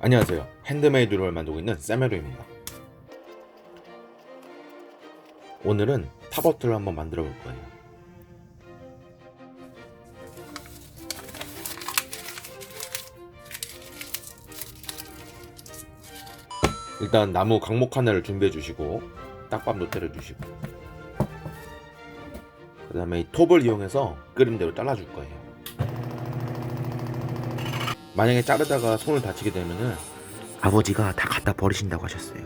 안녕하세요. 핸드메이드를 만들고 있는 세메로입니다. 오늘은 탑버트를 한번 만들어 볼 거예요. 일단 나무 강목 하나를 준비해 주시고 딱밤도 때려 주시고 그 다음에 이 톱을 이용해서 그림대로 잘라줄 거예요. 만약에 자르다가 손을 다치게 되면은 아버지가 다 갖다 버리신다고 하셨어요.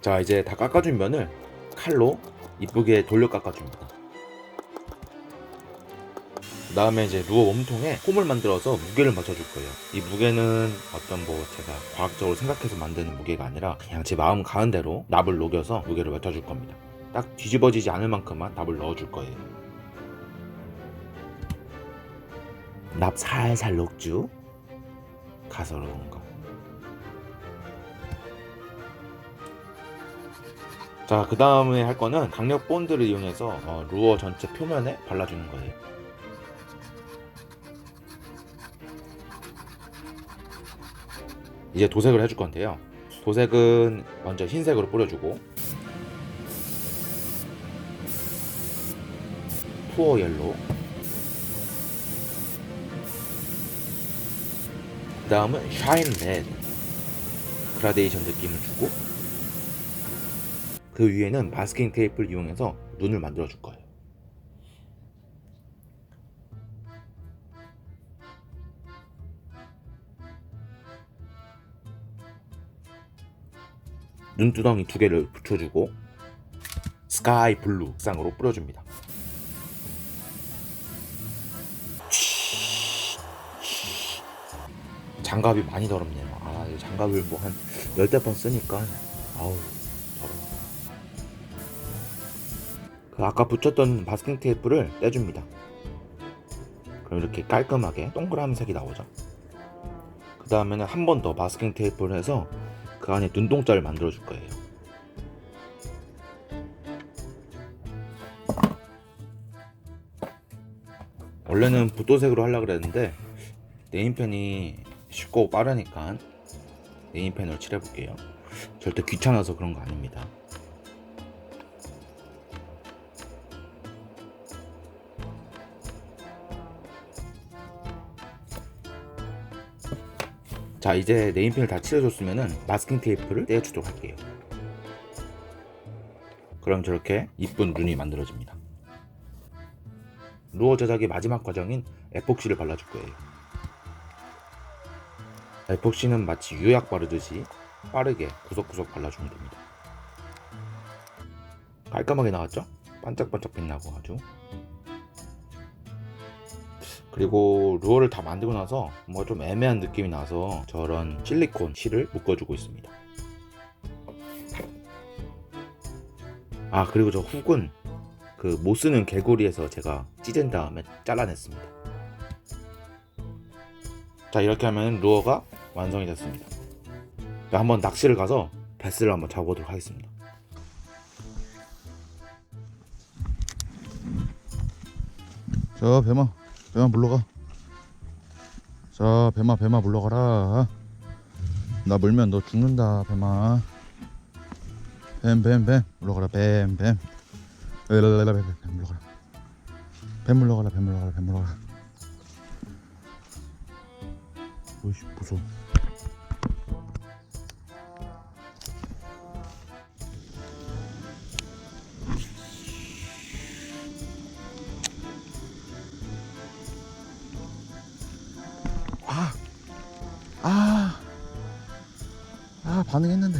자 이제 다 깎아준 면을 칼로 이쁘게 돌려 깎아줍니다. 그 다음에 이제 루어 몸통에 홈을 만들어서 무게를 맞춰줄 거예요. 이 무게는 어떤 뭐 제가 과학적으로 생각해서 만드는 무게가 아니라 그냥 제 마음 가는 대로 납을 녹여서 무게를 맞춰줄 겁니다. 딱 뒤집어지지 않을 만큼만 납을 넣어줄 거예요. 납 살살 녹주 가소로운 거. 자, 그 다음에 할 거는 강력 본드를 이용해서 어, 루어 전체 표면에 발라주는 거예요. 이제 도색을 해줄 건데요. 도색은 먼저 흰색으로 뿌려주고 푸어 옐로우 그 다음은 샤인 레드 그라데이션 느낌을 주고 그 위에는 마스킹 테이프를 이용해서 눈을 만들어 줄 거예요. 눈두덩이 두 개를 붙여주고 스카이 블루 쌍으로 뿌려줍니다. 장갑이 많이 더럽네요. 아, 이 장갑을 뭐 한 열대 번 쓰니까 아우 더러워. 그 아까 붙였던 마스킹 테이프를 떼줍니다. 그럼 이렇게 깔끔하게 동그라미 색이 나오죠. 그 다음에는 한 번 더 마스킹 테이프를 해서 그 안에 눈동자를 만들어 줄 거예요. 원래는 붓도색으로 하려고 그랬는데 네임펜이 쉽고 빠르니까 네임펜으로 칠해볼게요. 절대 귀찮아서 그런 거 아닙니다. 자 이제 네임펜을 다 칠해줬으면은 마스킹 테이프를 떼어주도록 할게요. 그럼 저렇게 이쁜 눈이 만들어집니다. 루어 제작의 마지막 과정인 에폭시를 발라줄 거예요. 에폭시는 마치 유약 바르듯이 빠르게 구석구석 발라주면 됩니다. 깔끔하게 나왔죠? 반짝반짝 빛나고 아주. 그리고 루어를 다 만들고 나서 뭔가 좀 애매한 느낌이 나서 저런 실리콘 실을 묶어주고 있습니다. 아 그리고 저 훅은 그 못 쓰는 개구리에서 제가 찢은 다음에 잘라냈습니다. 자 이렇게 하면 루어가 완성이 됐습니다. 자, 한번 낚시를 가서 베스를 한번 잡아보도록 하겠습니다. 자 배마. 배마 물러가. 자 배마 배마 물러가라. 나 물면 너 죽는다 배마. 뱀뱀뱀. 물러가라 뱀뱀. 랄랄랄라 뱀, 뱀 물러가라. 뱀 물러가라 뱀 물러가라 뱀 물러가라. 오이씨 무서워 반응했는데,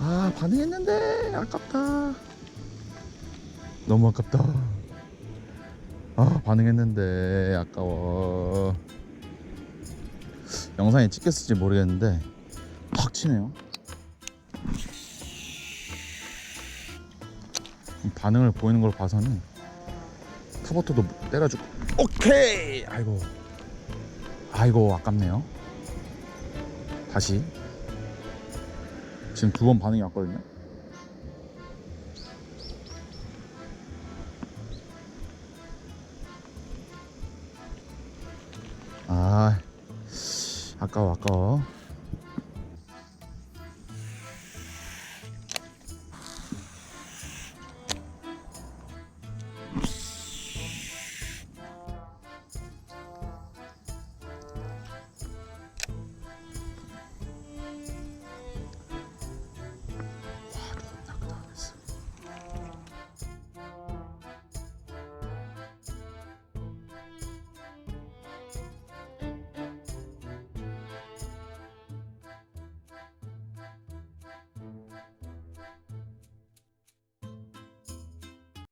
아 반응했는데 아깝다. 너무 아깝다. 아 반응했는데 아까워. 영상에 찍혔을지 모르겠는데 팍 치네요. 반응을 보이는 걸 봐서는 타버터도 때려주고 오케이 아이고 아이고 아깝네요 다시. 지금 두 번 반응이 왔거든요. 아 아까워 아까워.